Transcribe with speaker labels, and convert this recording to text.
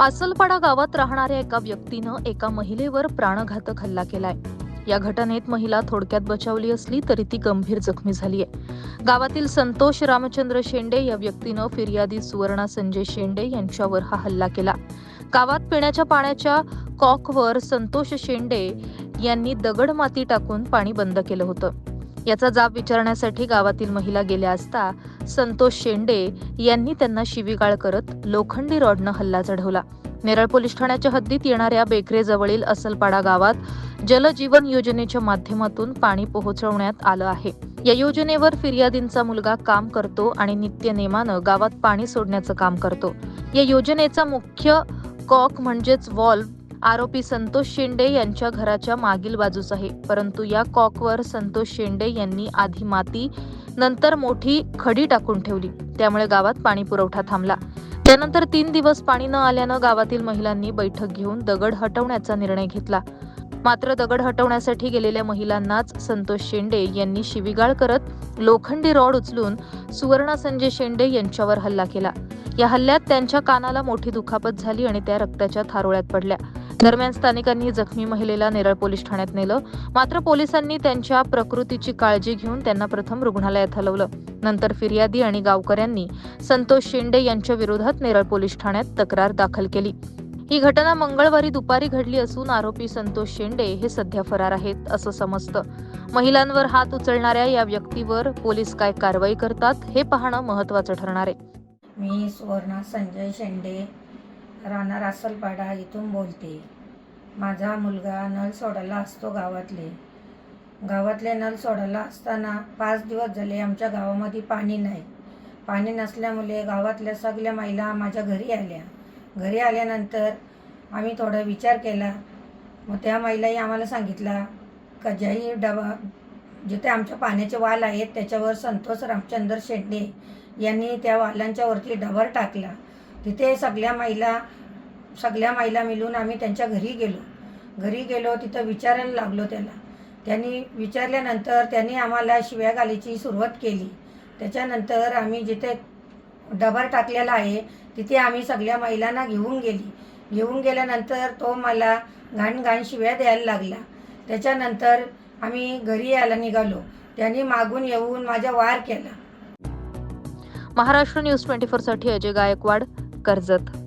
Speaker 1: आसलपाडा गावात राहणाऱ्या एका व्यक्तीनं एका महिलेवर प्राणघातक हल्ला केलाय. या घटनेत महिला थोडक्यात बचावली असली तरी ती गंभीर जखमी झाली आहे गावातील संतोष रामचंद्र शेंडे या व्यक्तीनं फिर्यादी सुवर्णा संजय शेंडे यांच्यावर हा हल्ला केला. गावात पिण्याच्या पाण्याच्या कॉकवर संतोष शेंडे यांनी दगड माती टाकून पाणी बंद केलं होतं. याचा जाब विचारण्यासाठी गावातील महिला गेल्या असता संतोष शेंडे यांनी त्यांना शिवीगाळ करत लोखंडी रॉडनं हल्ला चढवला. नेरळ पोलीस ठाण्याच्या हद्दीत येणाऱ्या बेकरेजवळील असलपाडा गावात जलजीवन योजनेच्या माध्यमातून पाणी पोहोचवण्यात आलं आहे. या योजनेवर फिर्यादींचा मुलगा काम करतो आणि नित्य नेमानं गावात पाणी सोडण्याचं काम करतो. या योजनेचा मुख्य कॉक म्हणजेच वॉल्व आरोपी संतोष शेंडे यांच्या घराच्या मागील बाजूस आहे. परंतु या कॉकवर संतोष शेंडे यांनी आधी माती नंतर मोठी खडी टाकून ठेवली. त्यामुळे गावात पाणी पुरवठा थांबला. त्यानंतर तीन दिवस पाणी न आल्यानं गावातील महिलांनी बैठक घेऊन दगड हटवण्याचा निर्णय घेतला. मात्र दगड हटवण्यासाठी गेलेल्या महिलांनाच संतोष शेंडे यांनी शिवीगाळ करत लोखंडी रॉड उचलून सुवर्णा संजय शेंडे यांच्यावर हल्ला केला. या हल्ल्यात त्यांच्या कानाला मोठी दुखापत झाली आणि त्या रक्ताच्या थारोळ्यात पडल्या. दरम्यान स्थानिकांनी जखमी महिलेला नेरळ पोलीस ठाण्यात नेलं. मात्र पोलिसांनी त्यांच्या प्रकृतीची काळजी घेऊन त्यांना प्रथम रुग्णालयात हलवलं. नंतर फिर्यादी आणि गावकऱ्यांनी संतोष शेंडे यांच्या विरोधात नेरळ पोलीस ठाण्यात तक्रार दाखल केली. ही घटना मंगळवारी दुपारी घडली असून आरोपी संतोष शेंडे हे सध्या फरार आहेत असं समजतं. महिलांवर हात उचलणाऱ्या या व्यक्तीवर पोलीस काय कारवाई करतात हे पाहणं महत्वाचं ठरणार आहे.
Speaker 2: मी सुवर्णा संजय शेंडे राहणार असलपाडा इथून बोलते. माझा मुलगा नळ सोडायला असतो गावातले. गावातले नळ सोडायला असताना पाच दिवस झाले आमच्या गावामध्ये पाणी नाही. पाणी नसल्यामुळे गावातल्या सगळ्या महिला माझ्या घरी आल्या. घरी आल्यानंतर आम्ही थोडा विचार केला. मग त्या महिलाही आम्हाला सांगितला का ज्याही डबा जिथे आमच्या पाण्याचे वाल आहेत त्याच्यावर संतोष रामचंद्र शेंडे यांनी त्या वालांच्यावरती डबर टाकला. तिथे सगळ्या महिला सगळ्या महिला मिळून आम्ही त्यांच्या घरी गेलो. घरी गेलो तिथं विचारायला लागलो त्याला. त्यांनी विचारल्यानंतर त्यांनी आम्हाला शिव्या घालायची सुरुवात केली. त्याच्यानंतर आम्ही जिथे डबर टाकलेला आहे तिथे आम्ही सगळ्या महिलांना घेऊन गेली. घेऊन गेल्यानंतर तो मला घाण घाण शिव्या द्यायला लागला. त्याच्यानंतर आम्ही घरी यायला निघालो. त्यांनी मागून येऊन माझा वार केला.
Speaker 1: महाराष्ट्र न्यूज ट्वेंटी फोरसाठी अजय गायकवाड. कर्जत